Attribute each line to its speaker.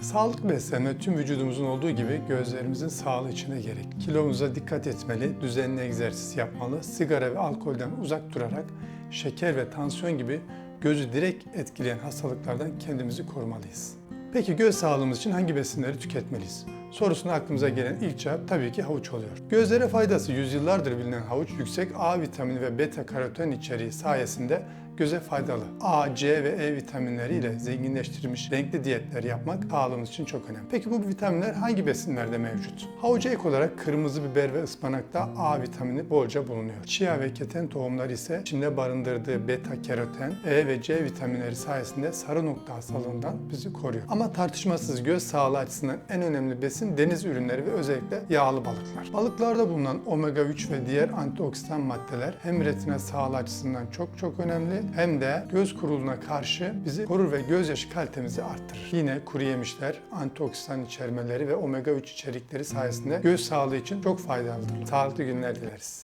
Speaker 1: Sağlıklı beslenme tüm vücudumuzun olduğu gibi gözlerimizin sağlığı için de gerek. Kilomuza dikkat etmeli, düzenli egzersiz yapmalı, sigara ve alkolden uzak durarak şeker ve tansiyon gibi gözü direkt etkileyen hastalıklardan kendimizi korumalıyız. Peki göz sağlığımız için hangi besinleri tüketmeliyiz? Sorusuna aklımıza gelen ilk cevap tabii ki havuç oluyor. Gözlere faydası yüzyıllardır bilinen havuç yüksek A vitamini ve beta karoten içeriği sayesinde göze faydalı. A, C ve E vitaminleriyle zenginleştirilmiş renkli diyetler yapmak sağlığımız için çok önemli. Peki bu vitaminler hangi besinlerde mevcut? Havuca ek olarak kırmızı biber ve ıspanakta A vitamini bolca bulunuyor. Chia ve keten tohumları ise içinde barındırdığı beta karoten, E ve C vitaminleri sayesinde sarı nokta hastalığından bizi koruyor. Ama tartışmasız göz sağlığı açısından en önemli besin deniz ürünleri ve özellikle yağlı balıklar. Balıklarda bulunan omega 3 ve diğer antioksidan maddeler hem retina sağlığı açısından çok çok önemli hem de göz kuruluğuna karşı bizi korur ve gözyaşı kalitemizi arttırır. Yine kuru yemişler, antioksidan içermeleri ve omega 3 içerikleri sayesinde göz sağlığı için çok faydalıdır. Sağlıklı günler dileriz.